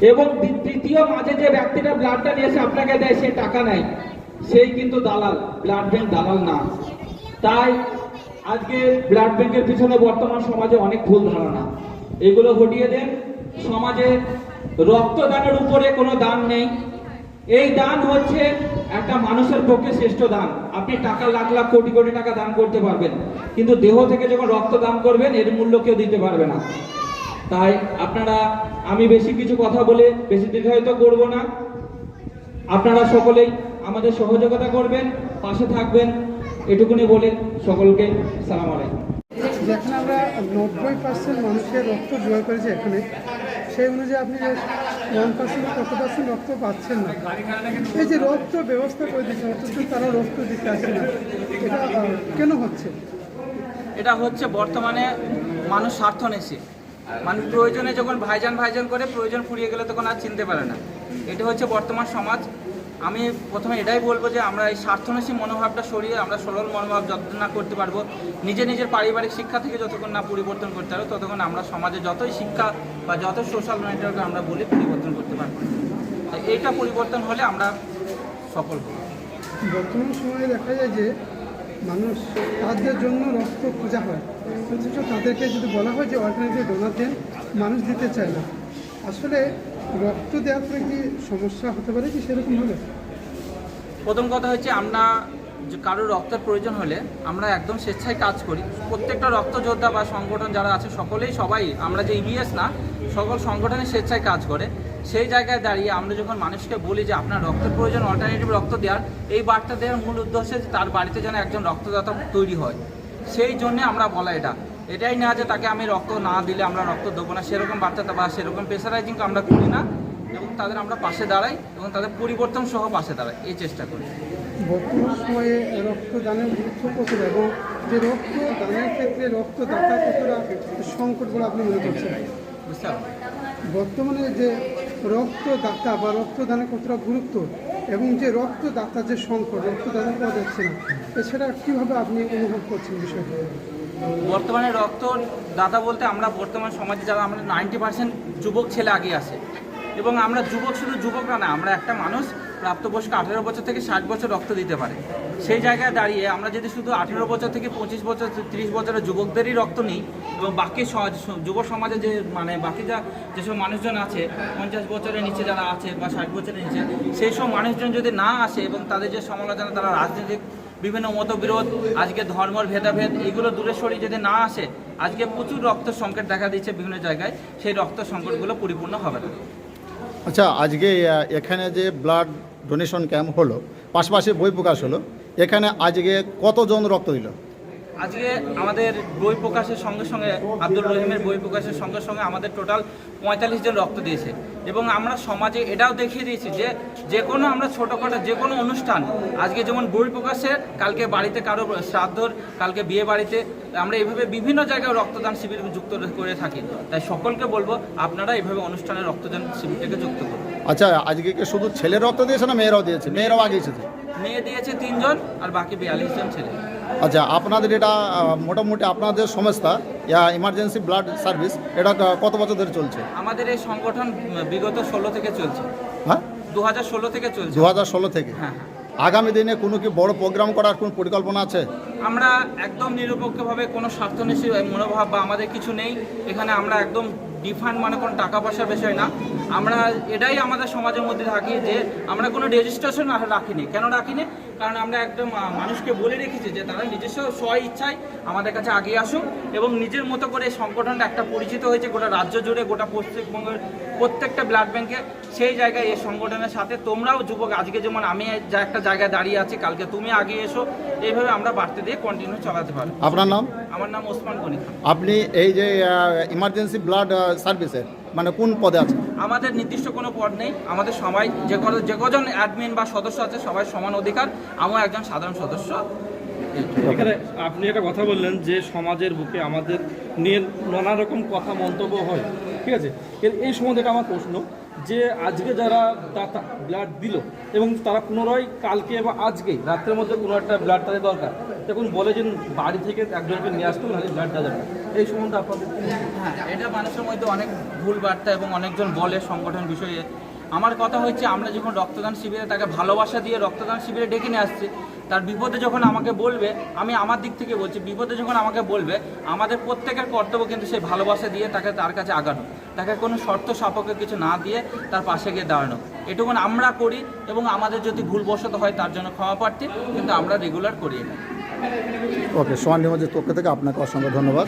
এবং তৃতীয় মাঝে যে ব্যক্তিটা ব্লাডটা নিয়ে এসে আপনাকে দেয়, সে টাকা নেয়। সেই কিন্তু দালাল ব্লাড ব্যাংক দালাল না। তাই আজকে ব্লাড ব্যাংকের পিছনে বর্তমান সমাজে অনেক ভুল ধারণা। এগুলো ঘটিয়ে দেন। সমাজে রক্তদানের উপরে কোনো দান নেই। এই দান হচ্ছে একটা মানুষের পক্ষে শ্রেষ্ঠ দান। আপনি টাকা লাখ লাখ কোটি কোটি টাকা দান করতে পারবেন। কিন্তু দেহ থেকে যখন রক্ত দান করবেন, এর মূল্য কেউ দিতে পারবে না। তাই আপনারা আমি বেশি কিছু কথা বলে বেশি দীর্ঘায়িত করব না। আপনারা সকলেই আমাদের সহযোগিতা করবেন পাশে থাকবেন। এটুকুনি বলে সকলকে সালাম আলাইকুম। যেখানে আমরা নব্বই পার্সেন্ট মানুষের রক্ত জোগাড় করেছি এখানে সেই অনুযায়ী আপনি যে ওয়ান পার্সেন্ট কত পার্সেন্ট রক্ত পাচ্ছেন না এই যে রক্ত ব্যবস্থা করে দিচ্ছে অথচ তারা রক্ত দিতে আসছে না এটা কেন হচ্ছে? এটা হচ্ছে বর্তমানে মানুষ স্বার্থ নেছে মানুষ প্রয়োজনে যখন ভাইজান ভাইজান করে প্রয়োজন ফুরিয়ে গেলে তখন আর চিনতে পারে না। এটা হচ্ছে বর্তমান সমাজ। আমি প্রথমে এটাই বলব যে আমরা এই স্বার্থনেশী মনোভাবটা সরিয়ে আমরা সরল মনোভাব যতক্ষণ না করতে পারব, নিজে নিজের পারিবারিক শিক্ষা থেকে যতক্ষণ না পরিবর্তন করতে পারব, ততক্ষণ আমরা সমাজে যতই শিক্ষা বা যত সোশ্যাল নেটওয়ার্ক আমরা বলি পরিবর্তন করতে পারব এইটা পরিবর্তন হলে আমরা সফল হব। বর্তমান সময়ে দেখা যায় যে মানুষ তাদের জন্য রক্ত খোঁজা হয়। অথচ তাদেরকে যদি বলা হয় যে অর্গানাইজে ডোনার দেন, মানুষ দিতে চায় না। আসলে রক্ত দেওয়ার পরে কি সমস্যা হতে পারে কি সেরকম হবে? প্রথম কথা হচ্ছে আমরা যে কারোর রক্তের প্রয়োজন হলে আমরা একদম স্বেচ্ছায় কাজ করি। প্রত্যেকটা রক্ত যোদ্ধা বা সংগঠন যারা আছে, সকলেই সবাই, আমরা যে ইবিএস না, সকল সংগঠনে স্বেচ্ছায় কাজ করে। সেই জায়গায় দাঁড়িয়ে আমরা যখন মানুষকে বলি যে, আপনার রক্তের প্রয়োজন অল্টারনেটিভ রক্ত দেওয়ার, এই বার্তা দেওয়ার মূল উদ্দেশ্য যে তার বাড়িতে যেন একজন রক্তদাতা তৈরি হয়। সেই জন্যে আমরা বলা এটা। এটাই না যে তাকে আমি রক্ত না দিলে আমরা রক্ত দেবো না, সেরকম বার্তা বা সেরকম প্রেসারাইজিং আমরা করি না। এবং তাদের আমরা পাশে দাঁড়াই এবং তাদের পরিবর্তন সহ পাশে দাঁড়াই। এই চেষ্টা করি। বর্তমান সময়ে রক্তদানের গুরুত্ব কতটা এবং যে রক্তদানের ক্ষেত্রে রক্তদাতা কতটা সংকট বলে আপনি মনে করছেন? বর্তমানে যে রক্তদাতা বা রক্তদানের কতটা গুরুত্ব এবং যে রক্তদাতা যে সংকট, রক্তদাতা পাওয়া যাচ্ছে না, এছাড়া কীভাবে আপনি অনুভব করছেন বিষয়টা? বর্তমানে রক্ত দাতা বলতে আমরা বর্তমান সমাজে যারা, আমরা নাইনটি পার্সেন্ট যুবক ছেলে আগে আসে এবং আমরা যুবক শুধু যুবকরা না, আমরা একটা মানুষ প্রাপ্তবয়স্ক আঠেরো বছর থেকে ষাট বছর রক্ত দিতে পারে। সেই জায়গায় দাঁড়িয়ে আমরা যদি শুধু আঠেরো বছর থেকে পঁচিশ বছর, তিরিশ বছরের যুবকদেরই রক্ত নিই এবং বাকি যুব সমাজে যে মানে বাকি যা, যেসব মানুষজন আছে, পঞ্চাশ বছরের নিচে যারা আছে বা ষাট বছরের নিচে, সেই সব মানুষজন যদি না আসে এবং তাদের যে সমালোচনা, তারা রাজনৈতিক বিভিন্ন মতবিরোধ, আজকে ধর্মের ভেদাভেদ, এগুলো দূরে সরিয়ে যদি না আসে, আজকে প্রচুর রক্ত সংকট দেখা দিচ্ছে বিভিন্ন জায়গায়, সেই রক্ত সংকটগুলো পরিপূর্ণ হবে না। আচ্ছা আজকে এখানে যে ব্লাড ডোনেশন ক্যাম্প হলো পাশাপাশি বই প্রকাশ হলো। এখানে আজকে কতজন রক্ত দিল? আজকে আমাদের বই প্রকাশের সঙ্গে সঙ্গে আব্দুল রহিমের বই প্রকাশের সঙ্গে সঙ্গে আমাদের টোটাল পঁয়তাল্লিশ জন রক্ত দিয়েছে। এবং আমরা সমাজে এটাও দেখিয়ে দিয়েছি যে যে কোনো আমরা ছোটোখাটো যে কোনো অনুষ্ঠান আজকে যেমন বই প্রকাশের কালকে বাড়িতে কারও শ্রাদ্ধর কালকে বিয়ে বাড়িতে আমরা এইভাবে বিভিন্ন জায়গায় রক্তদান শিবির যুক্ত করে থাকি। তাই সকলকে বলব আপনারা এইভাবে অনুষ্ঠানে রক্তদান শিবিরটাকে যুক্ত করুন। আচ্ছা আজকে কি শুধু ছেলের রক্ত দিয়েছে না মেয়েরাও দিয়েছে? মেয়েরাও আগে এসেছে? মেয়ে দিয়েছে তিনজন আর বাকি বিয়াল্লিশ জন ছেলে। আচ্ছা আপনাদের এটা মোটামুটি আপনাদের সংস্থা ইমার্জেন্সি ব্লাড সার্ভিস এটা কত বছর ধরে চলছে? আমাদের এই সংগঠন বিগত ষোলো থেকে চলছে। হ্যাঁ? দু হাজার ষোলো থেকে চলছে। দু হাজার ষোলো থেকে? হ্যাঁ হ্যাঁ। আগামী দিনে কোনো কি বড় প্রোগ্রাম করার কোনো পরিকল্পনা আছে? আমরা একদম নিরপেক্ষভাবে কোনো স্বার্থনিশী মনোভাব বা আমাদের কিছু নেই। এখানে আমরা একদম ডিফান্ড মানে কোনো টাকা পয়সার বিষয় না। আমরা এটাই আমাদের সমাজের মধ্যে থাকি যে আমরা কোনো রেজিস্ট্রেশন রাখিনি। কেন রাখিনি? কারণ আমরা একদম মানুষকে বলে রেখেছি যে তারা নিজস্ব স্ব ইচ্ছায় আমাদের কাছে আগিয়ে আসুক এবং নিজের মতো করে এই সংগঠনটা একটা পরিচিত হয়েছে গোটা রাজ্য জুড়ে গোটা পশ্চিমবঙ্গের প্রত্যেকটা ব্লাড ব্যাংকে। সেই জায়গায় এই সংগঠনের সাথে তোমরাও যুবক আজকে যেমন আমি যা একটা জায়গায় দাঁড়িয়ে আছি কালকে তুমি আগিয়ে এসো। এইভাবে আমরা বাড়তে দিয়ে কন্টিনিউ চালাতে পারি আপনার নাম? আমার নাম ওসমান গনি আপনি এই যে ইমার্জেন্সি ব্লাড সার্ভিসের মানে কোন পদে আছে? আমাদের নির্দিষ্ট কোনো পদ নেই। আমাদের সবাই যে কোনো যে কজন অ্যাডমিন বা সদস্য আছে সবাই সমান অধিকার। আমিও একজন সাধারণ সদস্য। এখানে আপনি একটা কথা বললেন যে সমাজের বুকে আমাদের নিয়ে নানা রকম কথা মন্তব্য হয়। ঠিক আছে? এর এই সম্বন্ধে একটা আমার প্রশ্ন যে আজকে যারা দাতা ব্লাড দিল, এবং তারা পুনরায় কালকে বা আজকে, রাত্রের মধ্যে কোনো একটা ব্লাড তাদের দরকার। তখন বলে যে বাড়ি থেকে একজনকে নিয়ে আসতো নাহলে ব্লাড দেওয়া যাবে এই সম্বন্ধে আপনাদের হ্যাঁ এটা মানুষের মধ্যে অনেক ভুল বার্তা এবং অনেকজন বলে সংগঠন বিষয়ে। আমার কথা হচ্ছে, আমরা যখন রক্তদান শিবিরে তাকে ভালোবাসা দিয়ে রক্তদান শিবিরে ডেকে নিয়ে আসছি, তার বিপদে যখন আমাকে বলবে, আমি আমার দিক থেকে বলছি, বিপদে যখন আমাকে বলবে, আমাদের প্রত্যেকের কর্তব্য কিন্তু সেই ভালোবাসা দিয়ে তাকে তার কাছে আগানো। তাকে কোনো শর্ত সাপেক্ষে কিছু না দিয়ে তার পাশে গিয়ে দাঁড়ানো। এটুকুন আমরা করি এবং আমাদের যদি ভুলবশত হয় তার জন্য ক্ষমা প্রার্থী, কিন্তু আমরা রেগুলার করি এটা। ওকে সোয়ান পক্ষ থেকে আপনাকে অসংখ্য ধন্যবাদ।